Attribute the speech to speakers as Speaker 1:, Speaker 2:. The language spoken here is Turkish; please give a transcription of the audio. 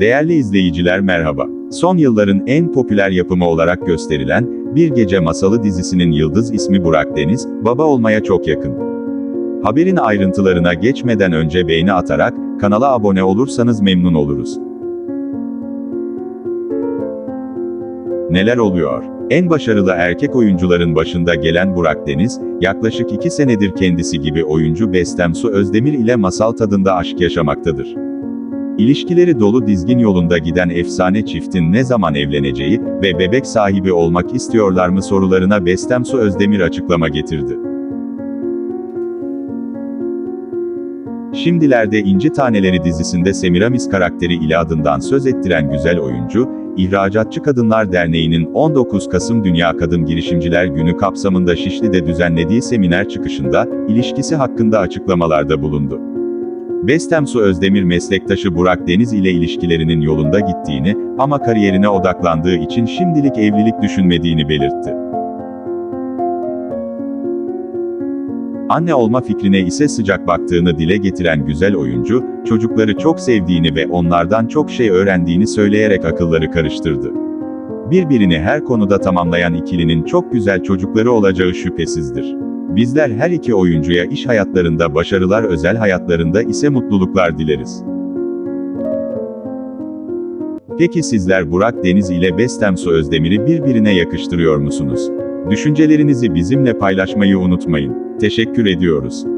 Speaker 1: Değerli izleyiciler merhaba. Son yılların en popüler yapımı olarak gösterilen Bir Gece Masalı dizisinin yıldız ismi Burak Deniz, baba olmaya çok yakın. Haberin ayrıntılarına geçmeden önce beğeni atarak kanala abone olursanız memnun oluruz. Neler oluyor? En başarılı erkek oyuncuların başında gelen Burak Deniz, yaklaşık 2 senedir kendisi gibi oyuncu Bestem Su Özdemir ile masal tadında aşk yaşamaktadır. İlişkileri dolu dizgin yolunda giden efsane çiftin ne zaman evleneceği ve bebek sahibi olmak istiyorlar mı sorularına Bestem Su Özdemir açıklama getirdi. Şimdilerde İnci Taneleri dizisinde Semiramis karakteri ile adından söz ettiren güzel oyuncu, İhracatçı Kadınlar Derneği'nin 19 Kasım Dünya Kadın Girişimciler Günü kapsamında Şişli'de düzenlediği seminer çıkışında, ilişkisi hakkında açıklamalarda bulundu. Bestem Su Özdemir meslektaşı Burak Deniz ile ilişkilerinin yolunda gittiğini ama kariyerine odaklandığı için şimdilik evlilik düşünmediğini belirtti. Anne olma fikrine ise sıcak baktığını dile getiren güzel oyuncu, çocukları çok sevdiğini ve onlardan çok şey öğrendiğini söyleyerek akılları karıştırdı. Birbirini her konuda tamamlayan ikilinin çok güzel çocukları olacağı şüphesizdir. Bizler her iki oyuncuya iş hayatlarında başarılar özel hayatlarında ise mutluluklar dileriz. Peki sizler Burak Deniz ile Bestem Su Özdemir'i birbirine yakıştırıyor musunuz? Düşüncelerinizi bizimle paylaşmayı unutmayın. Teşekkür ediyoruz.